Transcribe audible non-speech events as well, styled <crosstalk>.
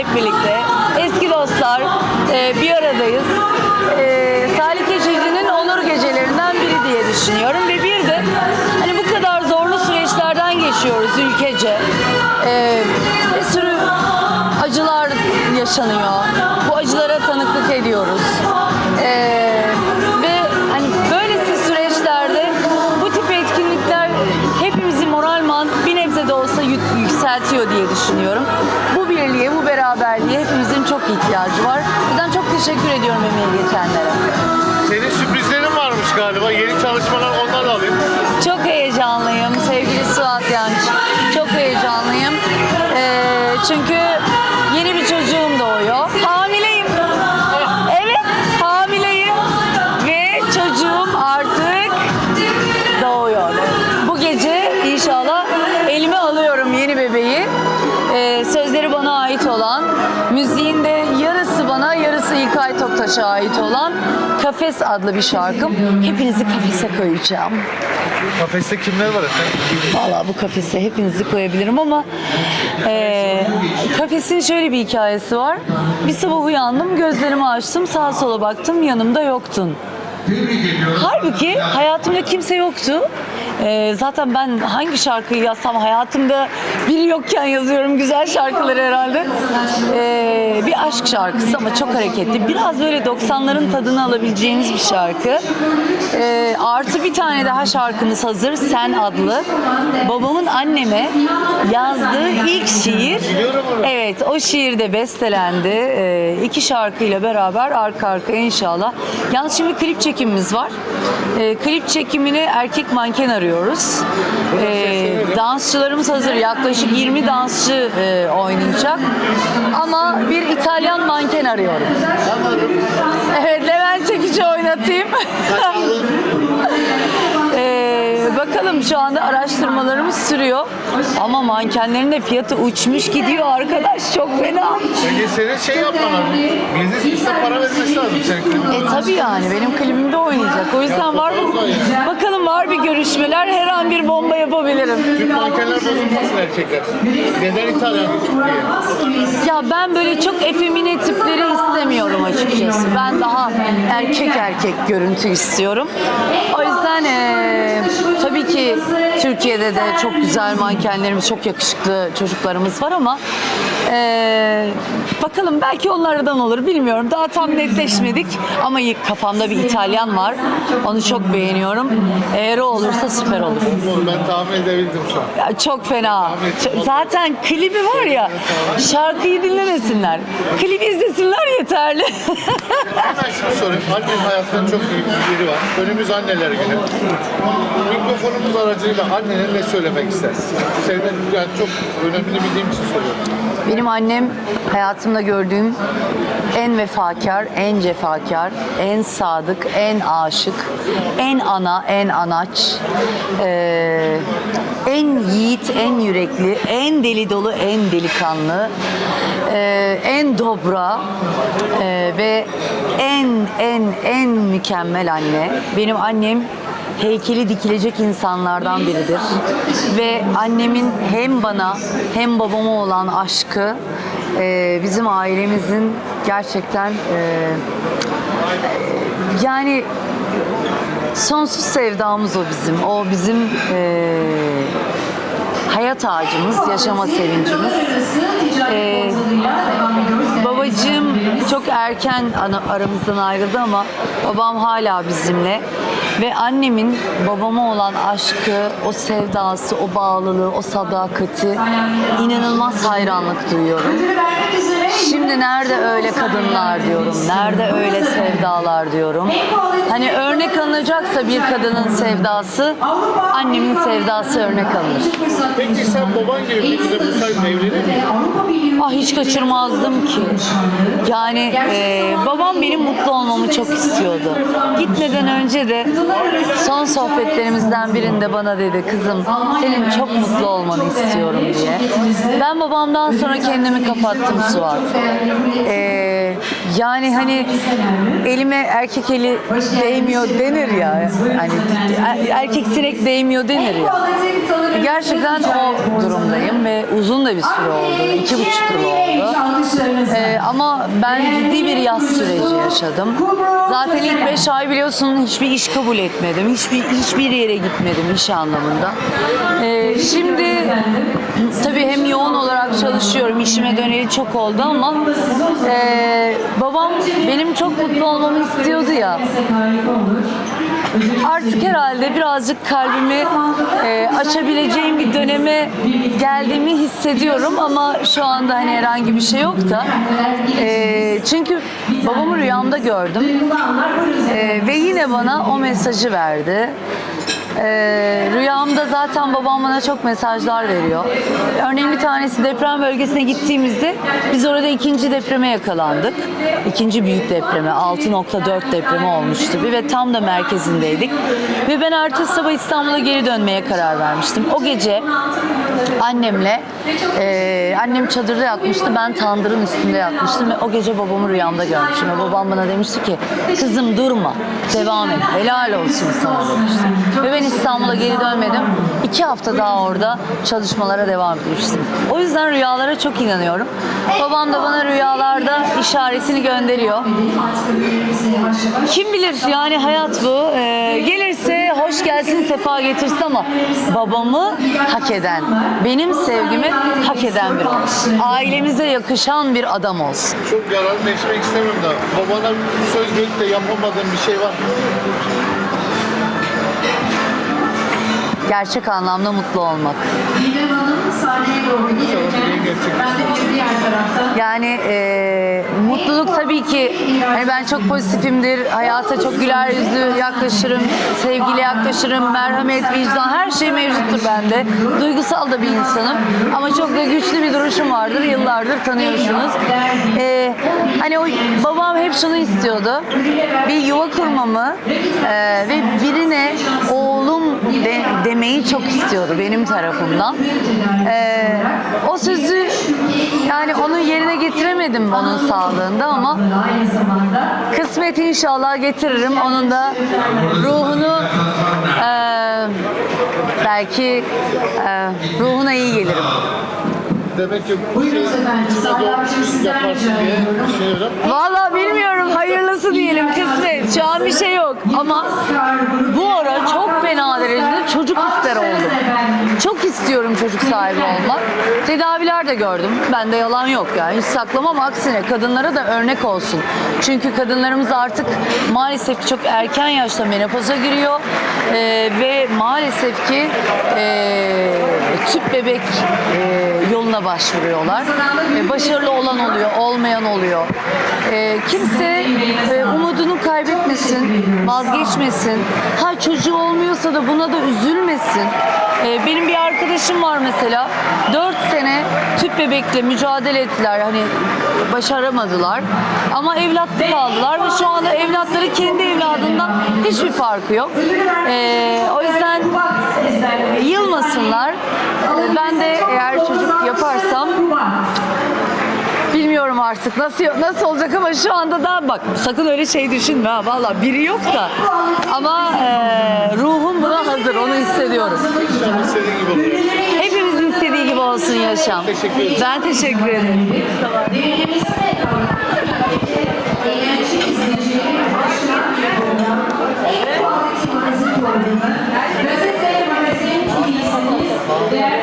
hep birlikte. Eski dostlar e, bir aradayız. E, Salih Keçeci'nin onur gecelerinden biri diye düşünüyorum ve bir de hani bu kadar zorlu süreçlerden geçiyoruz ülkece. E, bir sürü acılar yaşanıyor. Bu acılara tanıklık ediyoruz. İhtiyacı var. Yüzden çok teşekkür ediyorum emeği geçenlere. Senin sürprizlerin varmış galiba. Yeni çalışmalar ondan alayım. Çok heyecanlıyım sevgili Suat Yanç. Çok heyecanlıyım. Ee, çünkü Toktaş'a ait olan Kafes adlı bir şarkım. Hepinizi kafese koyacağım. Kafeste kimler var efendim? Valla bu kafese hepinizi koyabilirim ama eee kafesin şöyle bir hikayesi var. Bir sabah uyandım, gözlerimi açtım, sağa sola baktım, yanımda yoktun. Halbuki hayatımda kimse yoktu. Eee, zaten ben hangi şarkıyı yazsam hayatımda biri yokken yazıyorum güzel şarkıları herhalde. Eee, bir aşk şarkısı ama çok hareketli. Biraz böyle 90'ların tadını alabileceğiniz bir şarkı. Eee, artı bir tane daha şarkımız hazır. Sen adlı. Babamın anneme yazdığı ilk şiir. Evet o şiir de bestelendi. Eee iki şarkıyla beraber arka arkaya inşallah. Yalnız şimdi klip çekimimiz var. Eee, klip çekimini erkek manken arıyoruz. Eee, dansçılarımız hazır. Yaklaşık 20 dansçı eee, oynayacak. Ama bir İtalyan manken arıyorum. Evet Levent Çekici oynatayım. <laughs> Ee, bakalım şu anda araştırmalarımız sürüyor. Ama mankenlerin de fiyatı uçmuş gidiyor arkadaş çok fena. Peki senin şey yapman lazım. Bizi size para vermesi lazım senin klibine. E tabii yani benim klibimde oynayacak. O yüzden var mı? Bakalım var bir görüşmeler. Her an bir bomba yapabilirim. Türk mankenler bozulmasın erkekler. Neden İtalyan diye? Ya ben böyle çok efemine tipleri istemiyorum açıkçası. Ben daha erkek erkek görüntü istiyorum. O yüzden eee, tabii ki Jesus. Türkiye'de de çok güzel mankenlerimiz, çok yakışıklı çocuklarımız var ama eee, bakalım belki onlardan olur bilmiyorum. Daha tam netleşmedik ama kafamda bir İtalyan var. Onu çok beğeniyorum. Eğer o olursa süper olur. Ben tahmin edebildim şu an. Ya çok fena. Ç- Zaten klibi var ya şarkıyı dinlemesinler. Klibi izlesinler yeterli. Hemen <laughs> şunu sorayım. Annenin hayatında çok büyük bir yeri var. Önümüz anneler günü. Mikrofonumuz aracıyla annene ne söylemek istersin? Senden yani çok önemli bildiğim için soruyorum. Benim annem hayatımda gördüğüm en vefakar, en cefakar, en sadık, en aşık, en ana, en anaç, eee, en yiğit, en yürekli, en deli dolu, en delikanlı, eee, en dobra eee, ve en en en mükemmel anne. Benim annem heykeli dikilecek insanlardan biridir. Ve annemin hem bana hem babama olan aşkı e, bizim ailemizin gerçekten e, yani sonsuz sevdamız o bizim. O bizim e, hayat ağacımız, yaşama sevincimiz. E, babacığım çok erken aramızdan ayrıldı ama babam hala bizimle. Ve annemin babama olan aşkı, o sevdası, o bağlılığı, o sadakati inanılmaz hayranlık duyuyorum. Şimdi nerede öyle kadınlar diyorum, nerede öyle sevdalar diyorum. Hani örnek alınacaksa bir kadının sevdası, annemin sevdası örnek alınır. Peki sen baban gibi birine bulsaydın evlenir miydin? Ah hiç kaçırmazdım ki. Yani e, babam benim mutlu olmamı çok istiyordu. Gitmeden önce de son sohbetlerimizden birinde bana dedi kızım senin çok mutlu olmanı istiyorum diye. Ben babamdan sonra kendimi kapattım Suat. E, yani hani elime erkek eli değmiyor denir ya. Hani er- erkek sinek değmiyor denir ya. Gerçekten o durumdayım ve uzun da bir süre oldu. iki buçuk yıl oldu. Ee, ama ben ciddi bir yaz süreci yaşadım. Zaten ilk beş ay biliyorsun hiçbir iş kabul etmedim. Hiçbir hiçbir yere gitmedim iş anlamında. Ee, şimdi tabii hem yoğun olarak çalışıyorum. işime döneli çok oldu ama e, babam benim çok mutlu olmamı istiyordu ya. Artık herhalde birazcık kalbimi e, açabileceğim bir döneme geldiğimi hissediyorum ama şu anda hani herhangi bir şey yok da. E, çünkü babamı rüyamda gördüm E, ve yine bana o mesajı verdi. E, rüyamda zaten babam bana çok mesajlar veriyor. Örneğin bir tanesi deprem bölgesine gittiğimizde biz orada ikinci depreme yakalandık. İkinci büyük depreme 6.4 depremi olmuştu bir ve tam da merkezindeydik. Ve ben ertesi sabah İstanbul'a geri dönmeye karar vermiştim. O gece annemle e, annem çadırda yatmıştı ben tandırın üstünde yatmıştım ve o gece babamı rüyamda görmüşüm ve babam bana demişti ki kızım durma devam et helal olsun sana demişti. Ve ben İstanbul'a geri dönmedim. İki hafta daha orada çalışmalara devam etmiştim. O yüzden rüyalara çok inanıyorum. Babam da bana rüyalarda işaretini gönderiyor. Kim bilir yani hayat bu. Ee, gelirse hoş gelsin sefa getirsin ama babamı hak eden, benim sevgimi hak eden bir olsun. Ailemize yakışan bir adam olsun. Çok yararlı değişmek istemiyorum da babana söz verip de yapamadığın bir şey var Gerçek anlamda mutlu olmak. Didem Hanım sahneye doğru geliyor. gerçekten. Ben de diğer tarafta. Yani e, mutluluk tabii ki hani ben çok pozitifimdir. Hayata çok güler yüzlü yaklaşırım. Sevgiyle yaklaşırım. Merhamet, vicdan her şey mevcuttur bende. Duygusal da bir insanım. Ama çok da güçlü bir duruşum vardır. Yıllardır tanıyorsunuz. E, hani o babam hep şunu istiyordu. Bir yuva kurmamı e, ve birine oğlum de, demeyi çok istiyordu benim tarafımdan. E, o sözü yani onu yerine getiremedim onun sağlığında ama kısmet inşallah getiririm. Onun da ruhunu eee, belki eee, ruhuna iyi gelirim. Demek ki bu Buyurun şey efendim, Serdar Bey, sizden rica ediyorum. Vallahi bilmiyorum hayırlısı diyelim kısmet. Şu an bir şey yok ama bu ara çok fena derecede çocuk ister oldum. Çok istiyorum çocuk sahibi olmak. Tedaviler de gördüm. Bende yalan yok yani. Hiç saklamam aksine kadınlara da örnek olsun. Çünkü kadınlarımız artık maalesef çok erken yaşta menopoza giriyor. Ee, ve maalesef ki ee, tüp bebek ee, yoluna başvuruyorlar. Ee, başarılı olan oluyor, olmayan oluyor. Ee, kimse ee, kaybetmesin, vazgeçmesin. Ha çocuğu olmuyorsa da buna da üzülmesin. Ee, benim bir arkadaşım var mesela. 4 sene tüp bebekle mücadele ettiler. Hani başaramadılar. Ama evlatlık aldılar ve şu anda evlatları kendi evladından hiçbir farkı yok. Ee, o yüzden yılmasınlar. Ee, Ben de eğer çocuk yaparsam bilmiyorum artık nasıl nasıl olacak ama şu anda daha bak sakın öyle şey düşünme ha valla biri yok da ama e, ruhum buna hazır onu hissediyorum. İstediğin. Hepimizin istediği gibi olsun yaşam. Ben teşekkür ederim. Değerli